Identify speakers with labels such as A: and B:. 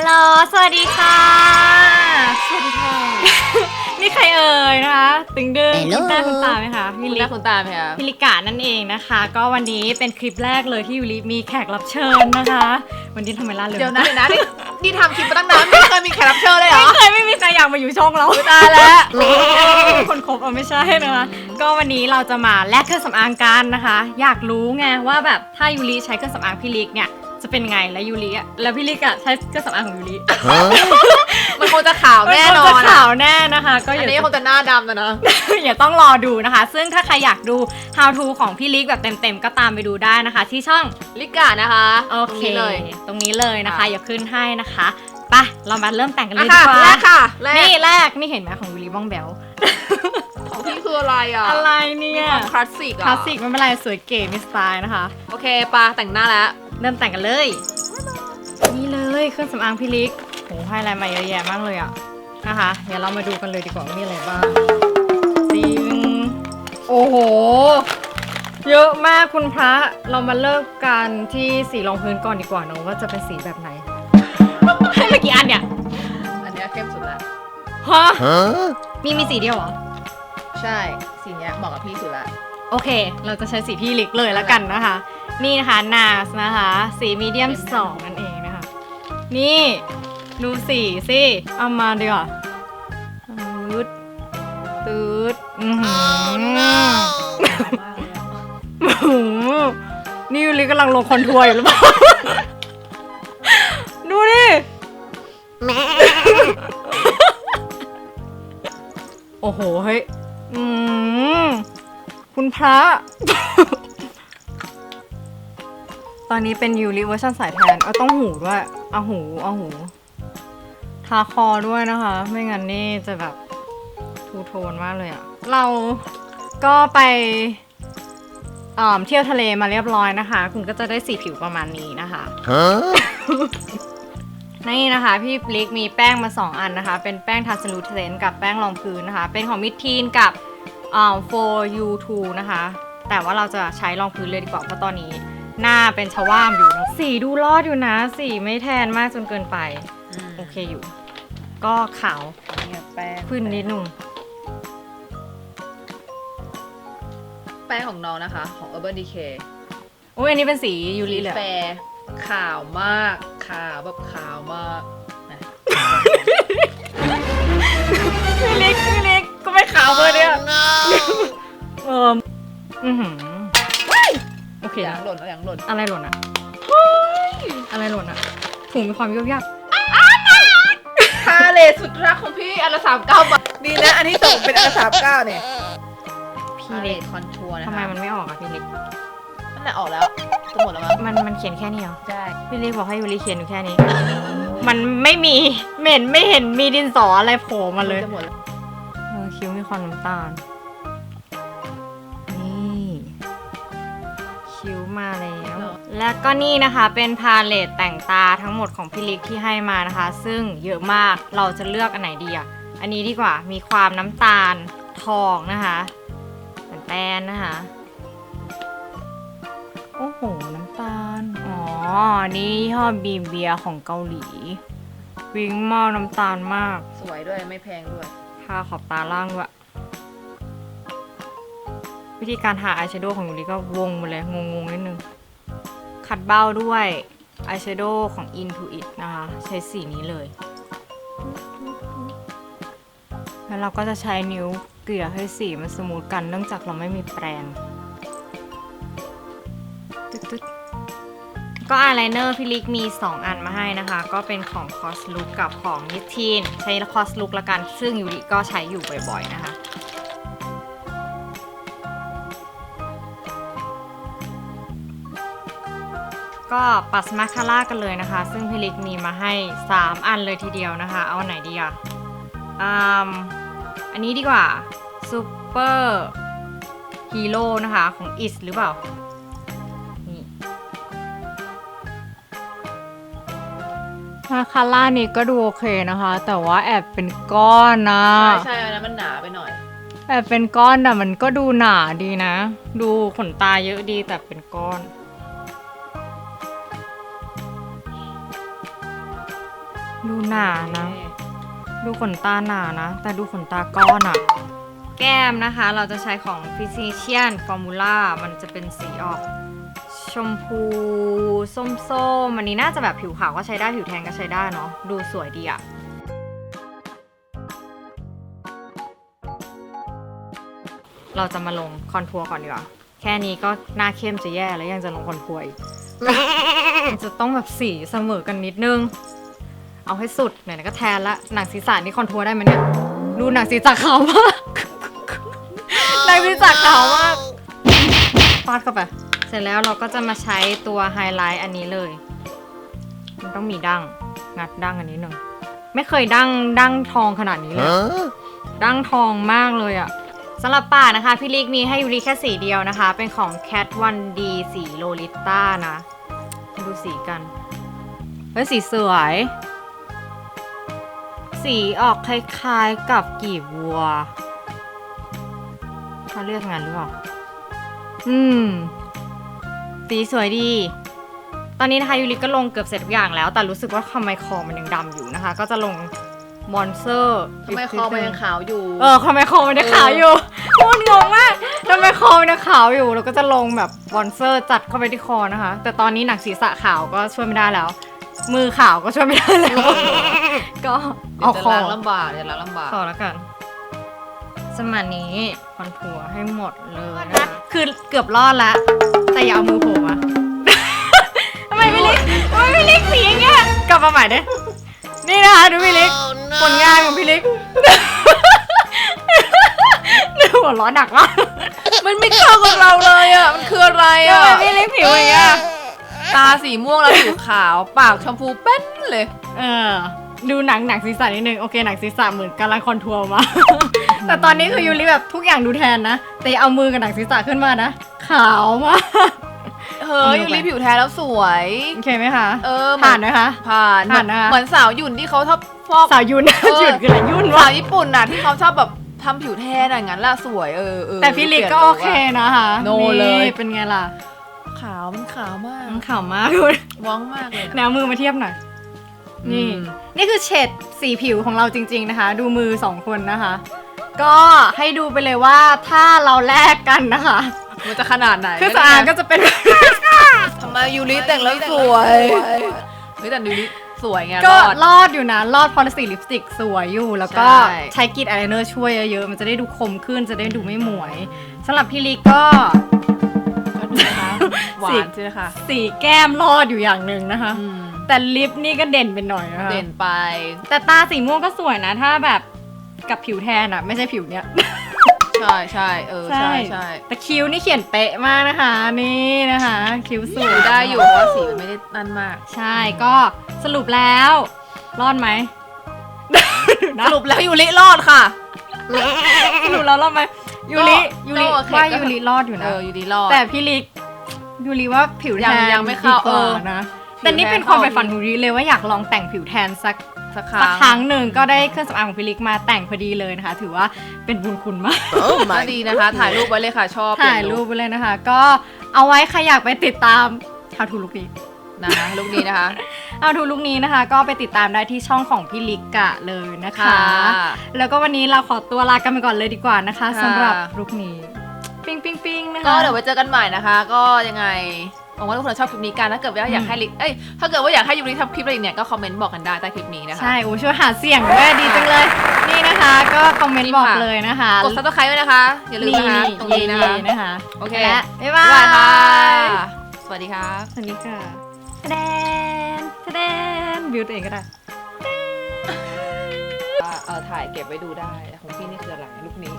A: ฮัลโหล สวัสดีค่ะ สวัสดีค่ะ นี่ใครเอ่ยนะคะ ตึงดึง
B: Hello
A: คุณตาคุณตาไหมคะพี่
C: คุณ
A: ลิ
C: หน้าคุณตาไหมคะ
A: พิลิกานั่นเองนะคะ ก็วันนี้เป็นคลิปแรกเลยที่ยูริมีแขกรับเชิญนะคะ วันนี้ทำไมล่าเริง
C: เดี๋ยวนะเดี๋ยวนะนี่นี่ทำคลิปมาตั้งนานไม่เคยมีแขกรับเชิญเลยเหรอ
A: ไม่เคยไม่มีใครอยากมาอยู่ช่องเรา
C: ตายแล้ว
A: คนคบเอาไม่ใช่นะคะ ก็วันนี้เราจะมาแลกเครื่องสำอางกันนะคะ อยากรู้ไงว่าแบบถ้ายูริใช้เครื่องสำอางพี่ลิกเนี่ย จะเป็นไงแล้วยูริอะแล้วพี่ลิกอะใช้เครื่องสำอางของยูริ
C: มันคงจะขาวแน่นอ
A: มัน
C: น
A: จะขาวแน่นะคะ ก็
C: อั
A: อย่า
C: นนี้คงจะหน้าดำนะนะ
A: อย่าต้องรอดูนะคะ ซึ่งถ้าใครอยากดู how to ของพี่ลิกแบบเต็มๆ ก็ตามไปดูได้นะคะ ที่ช่อง
C: ลิกานะคะ
A: โอ
C: ตรง
A: เค
C: นี้เลย
A: ตรงนี้เลยนะคะ
C: ค่ะ
A: อย่าขึ้นให้นะคะไปเรามาเริ่มแต่งกันเล
C: อะ
A: ยดี
C: ค่ะ
A: กว่า
C: แรกค่ะแร
A: นี่
C: ก
A: แรกนี่เห็นไหมของยูริบ้องแบล
C: ของพี่คืออะไรอะ
A: อะไรเนี่
C: มี
A: ย
C: ความคลาสสิกอะ
A: คลาสสิกไม่เป็นไรสวยเก๋มีสไตล์นะคะ
C: โอเคปะแต่งหน้าแล้ว
A: เริ่มแต่งกันเลย นี่เลยเครื่องสำอางพี่ลิกโหให้อะไรมาเยอะแยะมากเลยอะนะคะ เดี๋ยวเรามาดูกันเลยดีกว่าว่ามีอะไรบ้างจริงโอ้โห เยอะมากคุณพระ เรามาเลิกกันที่สีรองพื้นก่อนดีกว่าเนอะว่าจะเป็นสีแบบไหน ให้เมื่อกี้อันเนี่ย
C: อันเนี้ยเข้มสุดแล้ว
A: ฮะ
B: Huh?
A: มีมีสีเดียวเหรอ
C: ใช่ สีเนี้ยเหมาะกับพี่สุดแล้ว
A: โอเค เราจะใช้สีพี่ลิกเลยแล้วกันนะคะ นี่นะคะนาสนะคะ สีมีเดียมสองนั่นเองนะคะ นี่ดูสีสิเอามาดีกว่าตืดตืดอือหือนี่ยูริกำลังลงคอนทัวร์อยู่หรือเปล่า ดูดิแม่โอ้โห เฮ้ย อืมคุณพระ ตอนนี้เป็นยูริเวอร์ชันสายแทน เอาต้องหูด้วย เอาหู เอาหู ทาคอด้วยนะคะ ไม่งั้นนี่จะแบบทูโทนมากเลยอะเราก็ไปเอ่อเที่ยวทะเลมาเรียบร้อยนะคะ คุณก็จะได้สีผิวประมาณนี้นะคะ
B: Huh?
A: นี่นะคะ พี่ลิกมีแป้งมา 2 อันนะคะ เป็นแป้งทาสลูเทนกับแป้งรองพื้นนะคะ เป็นของมิทีนกับอ่า for you two นะคะ แต่ว่าเราจะใช้รองพื้นเลยดีกว่าเพราะตอนนี้ หน้าเป็นชะว่ามอยู่นะสีดูรอดอยู่นะ สีไม่แทนมากจนเกินไป โอเคอยู่ ก็ขาว
C: เนี่ยแป้ง
A: ขึ้นนิดนึง
C: แป้งของน้องนะคะ ของ Urban Decay
A: อุ้ยอันนี้เป็นสียูริเลย
C: แฟ
A: อะ
C: ร์ขาวมากขาวแบบขาวมากนะ
A: พี่ลิกพี่ลิกก็ไม่ขาวเลยเนี่ยเอออือหือ โอเค
C: อย่า
A: นะ
C: งหล่นอย่างหล่น
A: อะไรหล่นอะอะไรหล่นอะถุงมีความยุบยับ
C: คาเลสุดรักของพี่อันละสามเก้าบาทดีนะ อันนี้ตกเป็นอันละสามเก้าเนี่ย
A: พี่
C: คาเล
A: เล็ก
C: คอนทัวร์นะคะ
A: ทำไมมันไม่ออกอะพี่เล็ก
C: นั่นแหละออกแล้วจะหมดแล้วมั้ง
A: มันมันเขียนแค่นี้เหรอ
C: ใช่
A: พี่เล็กบอกให้ยูริเขียนอยู่แค่นี้ มันไม่มีไม่เห็นไม่เห็นมีดินสออะไรโผล่มาเลย
C: จะหมดแล้ว
A: เออคิ้วมีความน้ำตาล แล้วก็นี่นะคะเป็นพาเลตแต่งตาทั้งหมดของพี่ลิกที่ให้มานะคะ ซึ่งเยอะมากเราจะเลือกอันไหนดีอะอันนี้ดีกว่ามีความน้ำตาลทองนะคะเหมือนแป้นนะคะโอ้โห น้ำตาล อ๋อ นี่ยี่ห้อบีเบียของเกาหลี วิงมากน้ำตาลมาก
C: สวยด้วยไม่แพงด้วย
A: ทาขอบตาล่างด้วยวิธีการทาอายแชโดว์ของยูริก็วงมาเลย งงๆนิดนึง ขัดเบ้าด้วยอายแชโดว์ของ Intuit นะคะ ใช้สีนี้เลย แล้วเราก็จะใช้นิ้วเกลี่ยให้สีมันสมูทกันเนื่องจากเราไม่มีแปรงตึ๊ดก็อายไลเนอร์พี่ลิกมี 2 อันมาให้นะคะ ก็เป็นของ Cos Look กับของนิทีนใช้ Cos Look ละกัน ซึ่งยูริก็ใช้อยู่บ่อยๆนะคะ ก็ปัสมาคาร่ากันเลยนะคะ ซึ่งพี่ลิกมีมาให้ 3 อันเลยทีเดียวนะคะ เอาอันไหนดีอะอืมอันนี้ดีกว่าซูเปอร์ฮีโร่นะคะของอิสหรือเปล่านี่มาคาร่านี่ก็ดูโอเคนะคะ แต่ว่าแอบเป็นก้อนนะ
C: ใช่ใช่อันนั้นมันหนาไปหน่อย
A: แอบเป็นก้อนแต่มันก็ดูหนาดีนะ ดูขนตาเยอะดีแต่เป็นก้อน
C: อ
A: หนานะ ดูขนตาหนานะ แต่ดูขนตาก้อนอะแก้มนะคะ เราจะใช้ของ Physician Formula มันจะเป็นสีออกชมพู ส้มๆอันนี้น่าจะแบบผิวขาวก็ใช้ได้ ผิวแทนก็ใช้ได้เนาะ ดูสวยดีอะเราจะมาลงคอนทัวร์ก่อนดีกว่า แค่นี้ก็หน้าเข้มจะแย่แล้วยังจะลงคอนทัวร์อีกมันจะต้องแบบสีเสมอกันนิดนึง เอาให้สุดไหนๆก็แทนละหนังศีรษะนี่คอนทัวร์ได้ไหมเนี่ยดูหนังศีรษะขาวมากหนังศีรษะขาวมากฟาดเข้าไป เสร็จแล้วเราก็จะมาใช้ตัวไฮไลท์อันนี้เลย มันต้องมีดั้งงัดดั้งอันนี้หนึ่งไม่เคยดั้งดั้งทองขนาดนี้เลย ดั้งทองมากเลยอะสำหรับป่านะคะพี่ลิกมีให้ยูริแค่สีเดียวนะคะ เป็นของ Cat 1D สีโลลิต้านะมาดูสีกัน เฮ้ยสีสวย สีออกคล้ายๆกับกีบวัวเขาเรียกงานหรือเปล่า อืม สีสวยดี ตอนนี้นะคะยูริก็ลงเกือบเสร็จทุกอย่างแล้ว แต่รู้สึกว่าทำไมคอมันยังดำอยู่นะคะ ก็จะลงมอนเซอร์
C: ทำไมคอมันยังขาวอยู่
A: เออทำไมคอมันยังขาวอยู่พูดงงมากทำไมคอมันยังขาวอยู่เราก็จะลงแบบมอนเซอร์จัดเข้าไปที่คอนะคะ แต่ตอนนี้หนังศีรษะขาวก็ช่วยไม่ได้แล้ว มือขาวก็ช่วยไม่ได้แล้ว ก็
C: เดี๋ย
A: เอา
C: วจะ
A: คอ
C: ล้างลำบากเดี๋ยวล้างลำบาก
A: ขอแล้วกัน สมานี้คอนทัวร์ให้หมดเลยนะคะคือเกือบรอดแล้วแต่อย่าเอามือโผล่มา ทำไมไม่เล็กทำไมไม่เล็กสีอย่างเงี้ยกลับมาใหม่เด้นี่นะคะดูพี่เล็กผลงานของพี่เล็กดูหัวเร้อนหนักมาก
C: มันไม่เข้ากับเราเลยอะ มันคืออะไร
A: ทำ
C: อะ
A: ไมพี่เล็กผิวอย่างเงี้ย
C: ตาสีม่วงแล้วผิวขาว ปากชมพูเป้นเลย
A: เออ ดูหนังหนังศีรษะนิดนึง โอเคหนังศีรษะเหมือนกำลังคอนทัวร์มา แต่ตอนนี้คือยูริแบบทุกอย่างดูแทนนะ แต่เอามือกับหนังศีรษะขึ้นมานะ ขาวมาก
C: เฮ้ยยูริผิวแทนแล้วสวย
A: โอเคไหมคะ
C: เออเหมื
A: ผ่านไหมคะ
C: ผ่าน
A: ผ่านนะคะ
C: เหมือนสาวหยุ่นที่เขาชอบฟอก
A: สาวยุน
C: เออ
A: หยุดคืออะไรยุ่น
C: สาวะวญี่ปุ่นน่ะที่เขาชอบแบบทำผิวแทนอะอย่างนั้นล่ะสวยเออเออ
A: แต่พี่ลิกก็โอเคนะคะ
C: โนเลย
A: นี่เป็นไงล่ะ
C: ขาวมันขาวมาก
A: มันขาวมากเลย
C: ว้องมากเลย
A: แนวมือมาเทียบหน่อย นี่
C: อืม
A: นี่คือเฉดสีผิวของเราจริง ๆนะคะ ดูมือสองคนนะคะ ก็ให้ดูไปเลยว่าถ้าเราแลกกันนะคะ
C: มันจะขนาดไหน
A: เครื่องสำอางก็จะเป็น
C: ทำไมยูริแต่งแล้วสวยเฮ้ยแต่ยูริสวยไง
A: ก็
C: รอด
A: รอดอยู่นะ รอดพอลสีลิปสติกสวยอยู่ แล้วก็
C: ใช่
A: ใช้กรีดอายไลเนอร์ช่วยเยอะๆ มันจะได้ดูคมขึ้นจะได้ดูไม่หมวยสำหรับพี่ลิกก็
C: ก็ดูนะคะ หวานใช่ไหมคะ
A: สีแก้มรอดอยู่อย่างหนึ่งนะคะ
C: อืม
A: แต่ลิปนี่ก็เด่นไปหน่อยนะคะ
C: เด่นไป
A: แต่ตาสีม่วงก็สวยนะ ถ้าแบบกับผิวแทนอะไม่ใช่ผิวเนี้ย
C: ใช่ใช่เออใช่ใช่
A: แต่คิ้วนี่เขียนเป๊ะมากนะคะ นี่นะคะ คิ้วสวย
C: ดูได้อยู่เพราะว่าสีมันไม่ได้นั่นมาก
A: ใช่ก็สรุปแล้ว รอดไหม
C: สรุปแล้วยูริรอดค่ะ
A: สรุปแล้วรอดไหมยูริ
C: ก็
A: ยูริ
C: ก็โอเค
A: ว่า
C: ก็
A: ยูริรอดอยู่
C: เอ
A: นะ
C: อยูริรอด
A: แต่พี่ลิก ยูริว่าผิวแท
C: ยัง
A: น
C: ยังไม่เข้า
A: ดีกว่า
C: เออ
A: นะ
C: ผิว
A: แต่นี่เป็น
C: แทน
A: ความใฝ่
C: เข้า
A: ฝันของยูริเลยว่าอยากลองแต่งผิวแทนสัก
C: สักค
A: สัก
C: รั้ง
A: ครั้งหนึ่งก็ได้เครื่องสำอางของพี่ลิกมาแต่งพอดีเลยนะคะ ถือว่าเป็นบุญคุณมาก
C: ก็ดีนะคะ ถ่ายรูปไว้เลยค่ะ ชอบ
A: ถ่ายรูปไปเลยนะคะ ก็เอาไว้ใครอยากไปติดตาม How to Look นี้
C: นะคะรูปนี้นะคะ
A: How to Look นี้นะคะ ก็ไปติดตามได้ที่ช่องของพี่ลิกกะเลยนะคะ
C: ค่ะ
A: แล้วก็วันนี้เราขอตัวลากันไปก่อนเลยดีกว่านะคะ
C: ค่ะ
A: สำหรับลุกนี้ ปิ้งปิ้งปิ้งนะคะ
C: ก็เดี๋ยวไว้เจอกันใหม่นะคะ ก็ยังไงหวังว่าทุกคนจะชอบคลิปนี้กันถ้าเกิดว่าอยากให้ลิเอ้ยถ้าเกิดว่าอยากให้ยูริทำคลิปอะไรอีกเนี่ยก็คอมเมนต์บอกกันได้ใต้คลิปนี้นะคะ
A: ใช่โอ้ช่วยหาเสียงด้วยดีจังเลย นี่นะคะ ก็คอมเมนต์บอกเลยนะคะ
C: กดซับสไครต์ไว้นะคะ อย่าลืมนะคะตรงนี้นะคะ
A: นะคะ
C: โอเค
A: และบ๊าย
C: บ๊า
A: บาย
C: บายค่ะ
A: ย
C: สวัสดีครับ
A: สวัสดีค่ะแสดนแสดนบิวตัวเองก็ได้
C: เออถ่ายเก็บไว้ดูได้แต่ของพี่นี่คืออะไรลูกนี้